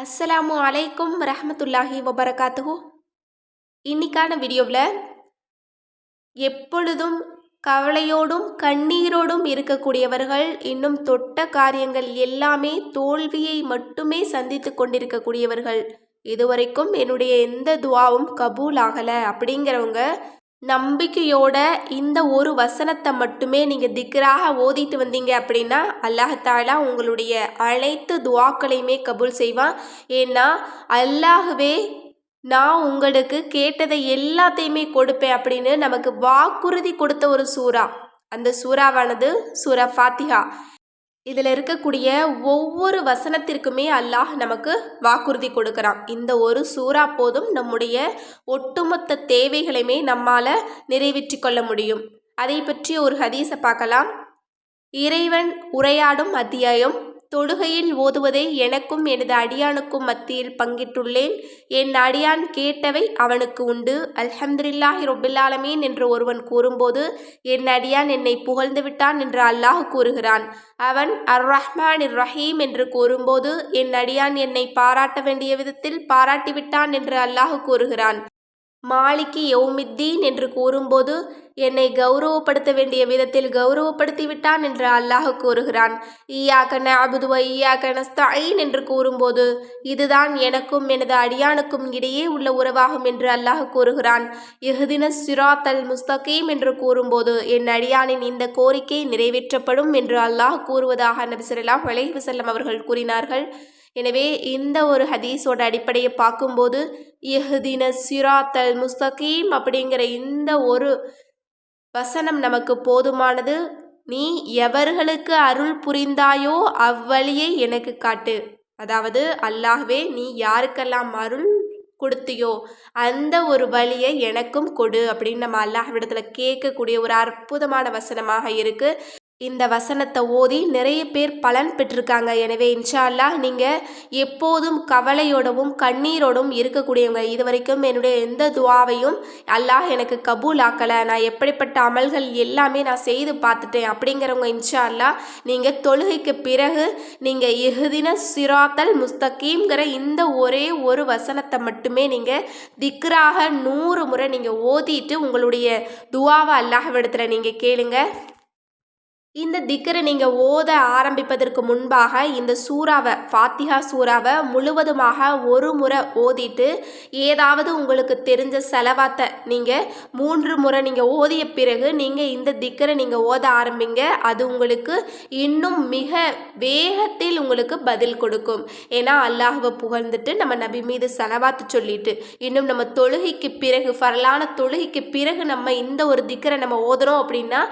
அஸ்ஸலாமு அலைக்கும் ரஹமத்துல்லாஹி வபரகாத்துஹு. இன்னைக்கான வீடியோவில் எப்பொழுதும் கவலையோடும் கண்ணீரோடும் இருக்கக்கூடியவர்கள் இன்னும் தொட்ட காரியங்கள் எல்லாமே தோல்வியை மட்டுமே சந்தித்து கொண்டிருக்கக்கூடியவர்கள். இதுவரைக்கும் என்னுடைய எந்த துவாவும் கபூல் ஆகலை அப்படிங்கிறவங்க நம்பிக்கையோட இந்த ஒரு வசனத்தை மட்டுமே நீங்கள் திக்கராக ஓதிட்டு வந்தீங்க அப்படின்னா அல்லாஹாலா உங்களுடைய அனைத்து துவாக்களையுமே கபூல் செய்வான். ஏன்னா அல்லாஹுவே நான் உங்களுக்கு கேட்டதை எல்லாத்தையுமே கொடுப்பேன் அப்படின்னு நமக்கு வாக்குறுதி கொடுத்த ஒரு சூறா. அந்த சூறாவானது சூரா ஃபாத்திஹா. இதில் இருக்கக்கூடிய ஒவ்வொரு வசனத்திற்குமே அல்லாஹ் நமக்கு வாக்குறுதி கொடுக்குறான். இந்த ஒரு சூறா போதும் நம்முடைய ஒட்டுமொத்த தேவைகளையுமே நம்மால் நிறைவேற்றி கொள்ள முடியும். அதை பற்றி ஒரு ஹதீஸை பார்க்கலாம். இறைவன் உரையாடும் அத்தியாயம் தொழுகையில் ஓதுவதை எனக்கும் எனது அடியானுக்கும் மத்தியில் பங்கிட்டுள்ளேன். என் அடியான் கேட்டவை அவனுக்கு உண்டு. அல்ஹம்துலில்லாஹி ரொபில்லாலமீன் என்று ஒருவன் கூறும்போது என் அடியான் என்னை புகழ்ந்து விட்டான் என்று அல்லாஹ் கூறுகிறான். அவன் அர் ரஹ்மான் இர் ரஹீம் என்று கூறும்போது என் அடியான் என்னை பாராட்ட வேண்டிய விதத்தில் பாராட்டிவிட்டான் என்று அல்லாஹ் கூறுகிறான். மாலிக்கு யௌமித்தீன் என்று கூறும்போது என்னை கௌரவப்படுத்த வேண்டிய விதத்தில் கௌரவப்படுத்திவிட்டான் என்று அல்லாஹ் கூறுகிறான். ஈயாக்கன அபுதுவ ஈயாக்கன ஸ்தாயின் என்று கூறும்போது இதுதான் எனக்கும் எனது அடியானுக்கும் இடையே உள்ள உறவாகும் என்று அல்லாஹ் கூறுகிறான். எஹ்தின சிராத் அல் முஸ்தகீம் என்று கூறும்போது என் அடியானின் இந்த கோரிக்கை நிறைவேற்றப்படும் என்று அல்லாஹ் கூறுவதாக நபி சொல்லாஹ் செல்லம் அவர்கள் கூறினார்கள். எனவே இந்த ஒரு ஹதீஸோட அடிப்படையை பார்க்கும்போது இஹ்தின சிராத்தல் முஸ்தகீம் அப்படிங்கிற இந்த ஒரு வசனம் நமக்கு போதுமானது. நீ எவர்களுக்கு அருள் புரிந்தாயோ அவ்வழியை எனக்கு காட்டு. அதாவது அல்லாஹ்வே நீ யாருக்கெல்லாம் அருள் கொடுத்தியோ அந்த ஒரு வழியை எனக்கும் கொடு அப்படின்னு நம்ம அல்லாஹ்விடத்தில் கேட்கக்கூடிய ஒரு அற்புதமான வசனமாக இருக்குது இந்த வசனத்தை ஓதி நிறைய பேர் பலன் பெற்றிருக்காங்க. எனவே இன்ஷா அல்லாஹ் நீங்கள் எப்போதும் கவலையோடவும் கண்ணீரோடும் இருக்கக்கூடியவங்க. இது வரைக்கும் என்னுடைய எந்த துவாவையும் அல்லாஹ் எனக்கு கபூல் ஆக்கலை நான் எப்படிப்பட்ட அமல்கள் எல்லாமே நான் செய்து பார்த்துட்டேன் அப்படிங்கிறவங்க இன்ஷா அல்லாஹ் நீங்கள் தொழுகைக்கு பிறகு நீங்கள் எகுதின சிராத்தல் முஸ்தகீம்ங்கிற இந்த ஒரே ஒரு வசனத்தை மட்டுமே நீங்கள் திக்ராக நூறு முறை நீங்கள் ஓதிட்டு உங்களுடைய துவாவை அல்லாஹ் விடத்தில் நீங்கள் கேளுங்க. இந்த திக்கரை நீங்கள் ஓத ஆரம்பிப்பதற்கு முன்பாக இந்த சூறாவை ஃபாத்திஹா சூறாவை முழுவதுமாக ஒரு முறை ஓதிட்டு ஏதாவது உங்களுக்கு தெரிஞ்ச செலவாத்தை நீங்கள் மூன்று முறை நீங்கள் ஓதிய பிறகு நீங்கள் இந்த திக்கரை நீங்கள் ஓத ஆரம்பிங்க. அது உங்களுக்கு இன்னும் மிக வேகத்தில் உங்களுக்கு பதில் கொடுக்கும். ஏன்னா அல்லாஹுவை புகழ்ந்துட்டு நம்ம நபி மீது செலவாத்து சொல்லிட்டு இன்னும் நம்ம தொழுகைக்கு பிறகு ஃபரலான தொழுகைக்கு பிறகு நம்ம இந்த ஒரு திக்கரை நம்ம ஓதுறோம் அப்படின்னா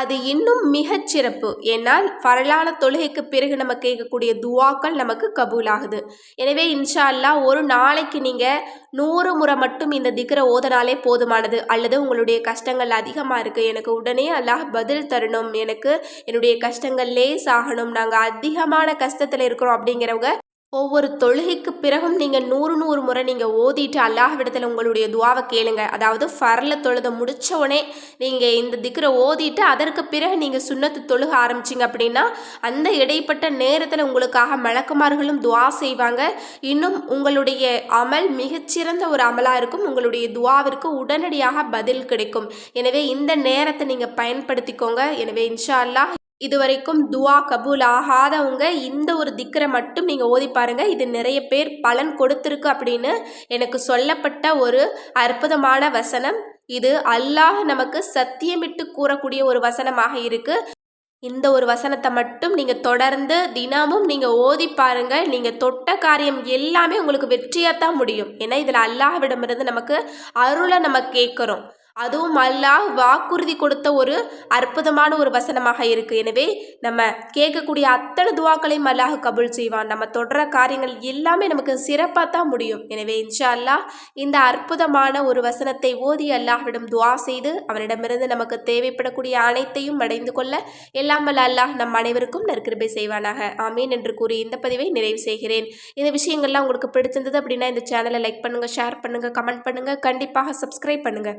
அது இன்னும் மிகச்சிறப்பு ஏன்னால் வரலான தொழுகைக்கு பிறகு நம்ம கேட்கக்கூடிய துவாக்கள் நமக்கு கபூலாகுது. எனவே இன்ஷா அல்லா ஒரு நாளைக்கு நீங்கள் நூறு முறை மட்டும் இந்த திக்கரை ஓதனாலே போதுமானது. அல்லது உங்களுடைய கஷ்டங்கள் அதிகமாக இருக்குது எனக்கு உடனே அல்லாஹ் பதில் தரணும். எனக்கு என்னுடைய கஷ்டங்கள் லேஸ் ஆகணும் நாங்கள் அதிகமான கஷ்டத்தில் இருக்கிறோம் அப்படிங்கிறவங்க ஒவ்வொரு தொழுகைக்கு பிறகும் நீங்கள் நூறு நூறு முறை நீங்கள் ஓதிட்டு அல்லாஹ்விடத்தில் உங்களுடைய துவாவை கேளுங்க. அதாவது ஃபரில் தொழுத முடித்த உடனே நீங்கள் இந்த திக்கரை ஓதிட்டு அதற்கு பிறகு நீங்கள் சுண்ணத்து தொழுக ஆரம்பிச்சிங்க அப்படின்னா அந்த இடைப்பட்ட நேரத்தில் உங்களுக்காக மலக்குமார்களும் துவா செய்வாங்க. இன்னும் உங்களுடைய அமல் மிகச்சிறந்த ஒரு அமலாக இருக்கும். உங்களுடைய துவாவிற்கு உடனடியாக பதில் கிடைக்கும். எனவே இந்த நேரத்தை நீங்கள் பயன்படுத்திக்கோங்க. எனவே இன்ஷா அல்லாஹ் இது வரைக்கும் துவா கபூல் ஆகாதவங்க இந்த ஒரு திக்கரை மட்டும் நீங்கள் ஓதி பாருங்கள் இது நிறைய பேர் பலன் கொடுத்துருக்கு அப்படின்னு எனக்கு சொல்லப்பட்ட ஒரு அற்புதமான வசனம். இது அல்லாஹ் நமக்கு சத்தியமிட்டு கூறக்கூடிய ஒரு வசனமாக இருக்குது இந்த ஒரு வசனத்தை மட்டும் நீங்கள் தொடர்ந்து தினமும் நீங்கள் ஓதி பாருங்கள் நீங்கள் தொட்ட காரியம் எல்லாமே உங்களுக்கு வெற்றியாக தான் முடியும். ஏன்னா இதில் அல்லாஹ்விடமிருந்து நமக்கு அருளை நம்ம கேட்குறோம். அதுவும் அல்லாஹ் வாக்குறுதி கொடுத்த ஒரு அற்புதமான ஒரு வசனமாக இருக்குது எனவே நம்ம கேட்கக்கூடிய அத்தனை துவாக்களையும் அல்லாஹ் கபுல் செய்வான். நம்ம தொடர காரியங்கள் எல்லாமே நமக்கு சிறப்பாக தான் முடியும். எனவே இன்ஷா அல்லாஹ் இந்த அற்புதமான ஒரு வசனத்தை ஓதி அல்லாஹ்விடம் துவா செய்து அவனிடமிருந்து நமக்கு தேவைப்படக்கூடிய அனைத்தையும் அடைந்து கொள்ள எல்லாம் அல்லாஹ் நம் அனைவருக்கும் நற்கிருபை செய்வானாக. ஆமீன் என்று கூறி இந்த பதிவை நிறைவு செய்கிறேன். இந்த விஷயங்கள்லாம் உங்களுக்கு பிடிச்சிருந்தது அப்படின்னா இந்த சேனலை லைக் பண்ணுங்கள் ஷேர் பண்ணுங்கள் கமெண்ட் பண்ணுங்கள் கண்டிப்பாக சப்ஸ்கிரைப் பண்ணுங்கள்